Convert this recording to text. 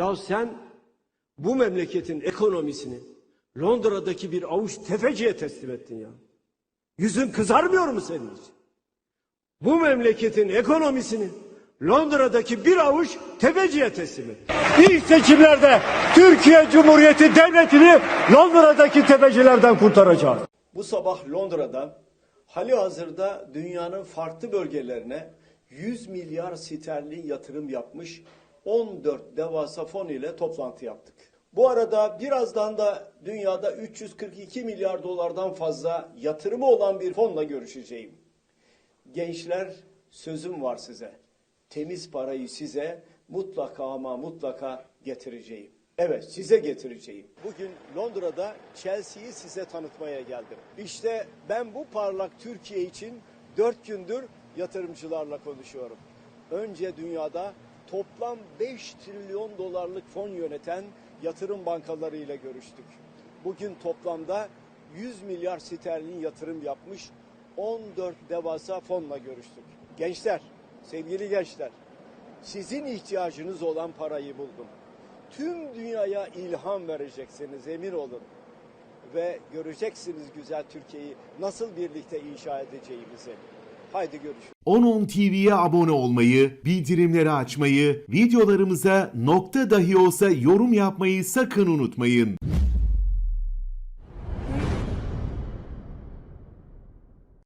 Ya sen bu memleketin ekonomisini Londra'daki bir avuç tefeciye teslim ettin ya. Yüzün kızarmıyor mu senin için? Bu memleketin ekonomisini Londra'daki bir avuç tefeciye teslim ettin. İlk seçimlerde Türkiye Cumhuriyeti Devleti'ni Londra'daki tefecilerden kurtaracağız. Bu sabah Londra'da hali hazırda dünyanın farklı bölgelerine 100 milyar sterlin yatırım yapmış 14 devasa fon ile toplantı yaptık. Bu arada birazdan da dünyada 342 milyar dolardan fazla yatırımı olan bir fonla görüşeceğim. Gençler sözüm var size. Temiz parayı size mutlaka ama mutlaka getireceğim. Evet size getireceğim. Bugün Londra'da Chelsea'yi size tanıtmaya geldim. İşte ben bu parlak Türkiye için dört gündür yatırımcılarla konuşuyorum. Önce dünyada toplam 5 trilyon dolarlık fon yöneten yatırım bankalarıyla görüştük. Bugün toplamda 100 milyar sterlin yatırım yapmış 14 devasa fonla görüştük. Gençler, sevgili gençler, sizin ihtiyacınız olan parayı buldum. Tüm dünyaya ilham vereceksiniz emin olun. Ve göreceksiniz güzel Türkiye'yi nasıl birlikte inşa edeceğimizi. Haydi görüşürüz. 10.10 TV'ye abone olmayı, bildirimleri açmayı, videolarımıza nokta dahi olsa yorum yapmayı sakın unutmayın.